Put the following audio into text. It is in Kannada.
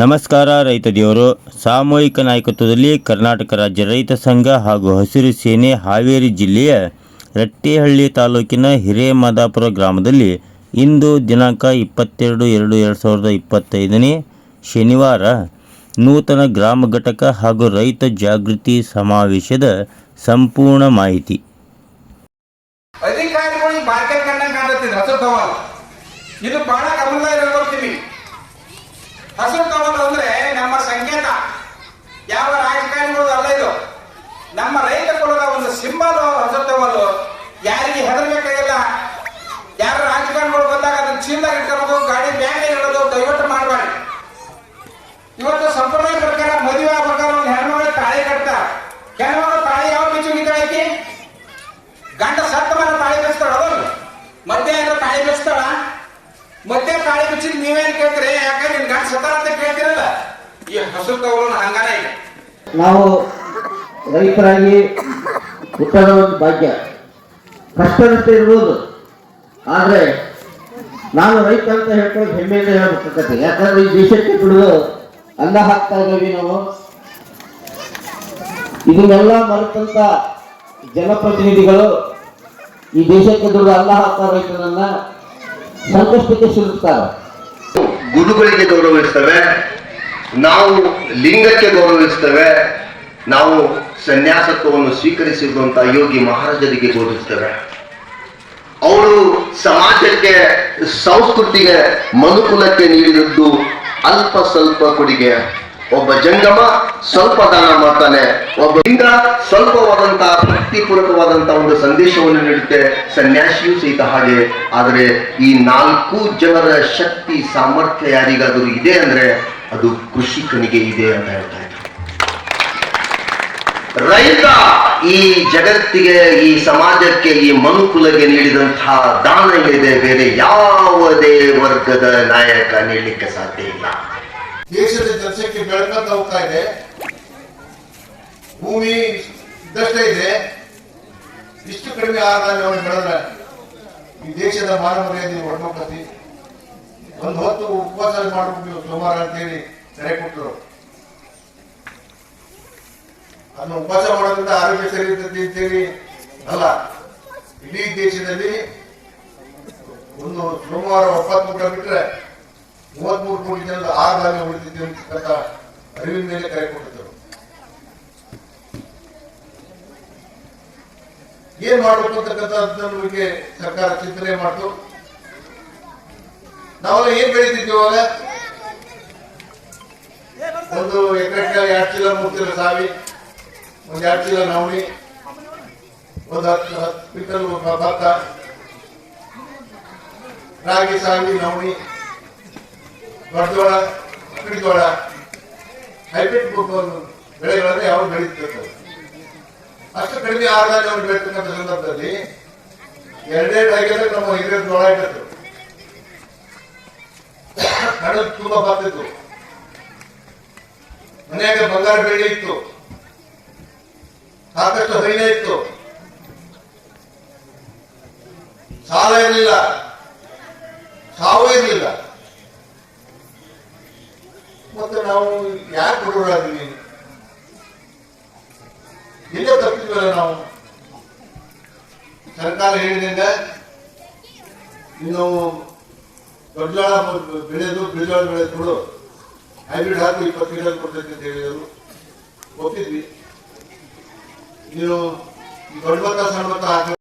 ನಮಸ್ಕಾರ ರೈತ ದೇವರು. ಸಾಮೂಹಿಕ ನಾಯಕತ್ವದಲ್ಲಿ ಕರ್ನಾಟಕ ರಾಜ್ಯ ರೈತ ಸಂಘ ಹಾಗೂ ಹಸಿರು ಸೇನೆ ಹಾವೇರಿ ಜಿಲ್ಲೆಯ ರಟ್ಟಿಹಳ್ಳಿ ತಾಲೂಕಿನ ಹಿರೇಮಾದಾಪುರ ಗ್ರಾಮದಲ್ಲಿ ಇಂದು ದಿನಾಂಕ ಇಪ್ಪತ್ತೆರಡು ಎರಡು ಎರಡು ಸಾವಿರದ ಇಪ್ಪತ್ತೈದನೇ ಶನಿವಾರ ನೂತನ ಗ್ರಾಮ ಘಟಕ ಹಾಗೂ ರೈತ ಜಾಗೃತಿ ಸಮಾವೇಶದ ಸಂಪೂರ್ಣ ಮಾಹಿತಿ. ಇದು ಬಹಳ ಹಸಿರು ಟವಲ್ ಅಂದ್ರೆ ಮಧ್ಯೆ ಕಾಳಿ ಬಿಚ್ಚಿ ನೀವೇನ್ ಕೇಳ್ತೀರಿ? ಯಾಕಂದ್ರೆ ನಿನ್ ಗಂಡ ಸತ್ತ ಅಂತ ಕೇಳ್ತಿರಲ್ಲ? ಈ ಹಸುರು ತಗೊಳ್ಳೋಣ ಹಂಗಾನೆ ಇದೆ. ನಾವು ರೈತರಾಗಿ ಹುಟ್ಟದ ಒಂದು ಭಾಗ್ಯ ಕಷ್ಟದಂತೆ ಇರ್ಬೋದು ಆದರೆ ನಾನು ರೈತ ಅಂತ ಹೇಳ್ಕೊಂಡು ಹೆಮ್ಮೆಯಿಂದ ಹೇಳ್ಬೇಕಾಗತ್ತೆ ಯಾಕಂದ್ರೆ ಈ ದೇಶಕ್ಕೆ ದುಡಿದು ಅನ್ನ ಹಾಕ್ತಾ ಇದ್ದೀವಿ ನಾವು. ಇದನ್ನೆಲ್ಲ ಮರೆತಂತ ಜನಪ್ರತಿನಿಧಿಗಳು ಈ ದೇಶಕ್ಕೆ ದುಡಿದು ಅಲ್ಲ ಹಾಕ್ತಾ ರೈತರನ್ನ ಸಂಕಷ್ಟಕ್ಕೆ ಸಿಲುಕ್ತಾರೆ ಗುರುಗಳಿಗೆ ಗೌರವಿಸ್ತೇವೆ, ನಾವು ಲಿಂಗಕ್ಕೆ ಗೌರವಿಸ್ತೇವೆ, ನಾವು ಸನ್ಯಾಸತ್ವವನ್ನು ಸ್ವೀಕರಿಸಿರುವಂತಹ ಯೋಗಿ ಮಹಾರಾಜರಿಗೆ ಗೌರವಿಸ್ತೇವೆ ಅವರು ಸಮಾಜಕ್ಕೆ, ಸಂಸ್ಕೃತಿಗೆ ಮನುಕುಲಕ್ಕೆ ನೀಡಿದದ್ದು ಅಲ್ಪ ಸ್ವಲ್ಪ ಕೊಡುಗೆ. ಒಬ್ಬ ಜಂಗಮ ಸ್ವಲ್ಪ ದಾನ ಮಾಡ್ತಾನೆ, ಒಬ್ಬ ಲಿಂಗ ಸ್ವಲ್ಪವಾದಂತಹ ಭಕ್ತಿಪೂರ್ವಕವಾದಂತಹ ಒಂದು ಸಂದೇಶವನ್ನು ನೀಡುತ್ತೆ ಸನ್ಯಾಸಿಯೂ ಸಹಿತ ಹಾಗೆ. ಆದರೆ ಈ ನಾಲ್ಕು ಜನರ ಶಕ್ತಿ, ಸಾಮರ್ಥ್ಯ ಯಾರಿಗಾದರೂ ಇದೆ ಅಂದ್ರೆ ಅದು ಕೃಷಿಕನಿಗೆ ಇದೆ ಅಂತ ಹೇಳ್ತಾ ರೈತ ಈ ಜಗತ್ತಿಗೆ, ಈ ಸಮಾಜಕ್ಕೆ, ಈ ಮನುಕುಲಗೆ ನೀಡಿದಂತಹ ದಾನ ಇದೆ ಬೇರೆ ಯಾವುದೇ ವರ್ಗದ ನಾಯಕ ನೀಡಲಿಕ್ಕೆ ಸಾಧ್ಯ ಇಲ್ಲ. ದೇಶದ ಜನಸಂಖ್ಯೆ ಬೆಳಕಂತ ಹೋಗ್ತಾ ಇದೆ. ಭೂಮಿ ಇದ್ದಷ್ಟೇ ಇದೆ. ಇಷ್ಟು ಕಡಿಮೆ ಆಹಾರ ನಾವು ಬೆಳೆದ್ರೆ ಈ ದೇಶದ ಮಾನವ ಮರ್ಯಾದೆ ಹೊರಟೋಗ್ತತಿ ಒಂದು ಹೊತ್ತು ಉಪವಾಸ ಮಾಡಿ ನೀವು ಸೋಮವಾರ ಅಂತೇಳಿ ಕರೆ ಕೊಟ್ಟರು. ಅದನ್ನ ಉಪವಾಸ ಮಾಡೋದ್ರಿಂದ ಆರೋಗ್ಯ ಸರಿ ಇರ್ತದೆ ಅಂತೇಳಿ ಅಲ್ಲ. ಇಡೀ ದೇಶದಲ್ಲಿ ಒಂದು ಸೋಮವಾರ ಒಪ್ಪತ್ತು ಊಟ ಬಿಟ್ರೆ ಮೂವತ್ಮೂರು ಕೋಟಿ ಉಳಿದಿದ್ದೆ ಅಂತಕ್ಕಂಥ ಅರಿವಿನ ಮೇಲೆ ಕರೆ ಕೊಟ್ಟಿದ್ದರು. ಏನ್ ಮಾಡಬೇಕು ಬಗ್ಗೆ ಸರ್ಕಾರ ಚಿಂತನೆ ಮಾಡ್ತು. ನಾವೆಲ್ಲ ಏನ್ ಬೆಳೀತಿದ್ವಿ ಅವಾಗ? ಒಂದು ಎಕರೆಗೆ ಎರಡು ಚೀಲ ಮೂರು ಸಾವಿ ಒಂದ್ ಎರಡು ಚೀಲ ನವಣಿ, ಒಂದು ಹತ್ತು ಹತ್ತು ಕ್ವಿಂಟಲ್ ಭತ್ತ, ರಾಗಿ ಸಾವಿ ನವಣಿ. ದೊಡ್ಡಜೋಳ ಜೋಳ ಹೈಬ್ರಿಡ್ ಬೆಳೆಗಳನ್ನ ಯಾವ ಬೆಳೀತಿರ್ತವೆ ಅಷ್ಟು ಕಡಿಮೆ ಆದಾಯ ಅವರು ಬೆಳೀತಕ್ಕಂಥ ಸಂದರ್ಭದಲ್ಲಿ ಎರಡೆರಡು ಆಗಿದ್ರೆ ನಮ್ಮ ಹಿರಿಯರ ಜೋಳ ಇಟ್ಟಿದ್ರು. ಹಣ ತುಂಬಾ ಬರ್ತಿತ್ತು ಮನೆಯಾಗ ಬಂಗಾರ ಬೆಳ್ಳಿ ಇತ್ತು. ಸಾಕಷ್ಟು ಹೈನ ಇತ್ತು. ಸಾಲ ಇರಲಿಲ್ಲ ಸಾವು ಇರಲಿಲ್ಲ. ಮತ್ತೆ ನಾವು ಯಾಕೆ ಬಡವರಾಗಿದ್ದೀವಿ ಎಲ್ಲ ತಪ್ಪಿದ್ವಲ್ಲ ನಾವು. ಸರ್ಕಾರ ಹೇಳಿದಿಂದ ಇನ್ನು ಬಡ್ಜಾಳ ಬೆಳೆದು ಬಿಳಿಜೋಳ ಬೆಳೆಯೋದು ಕೊಡು. ಹೈಬ್ರಿಡ್ ಹಾಕಿ ಇಪ್ಪತ್ತು ಗಿಡ ಕೊಡ್ತೈತೆ ಅಂತ ಹೇಳಿದರು. ಒಪ್ಪಿದ್ವಿ. ಈ ದೊಡ್ಡ ಸಣ್ಣ ಭತ್ತ ಹಾಕಿ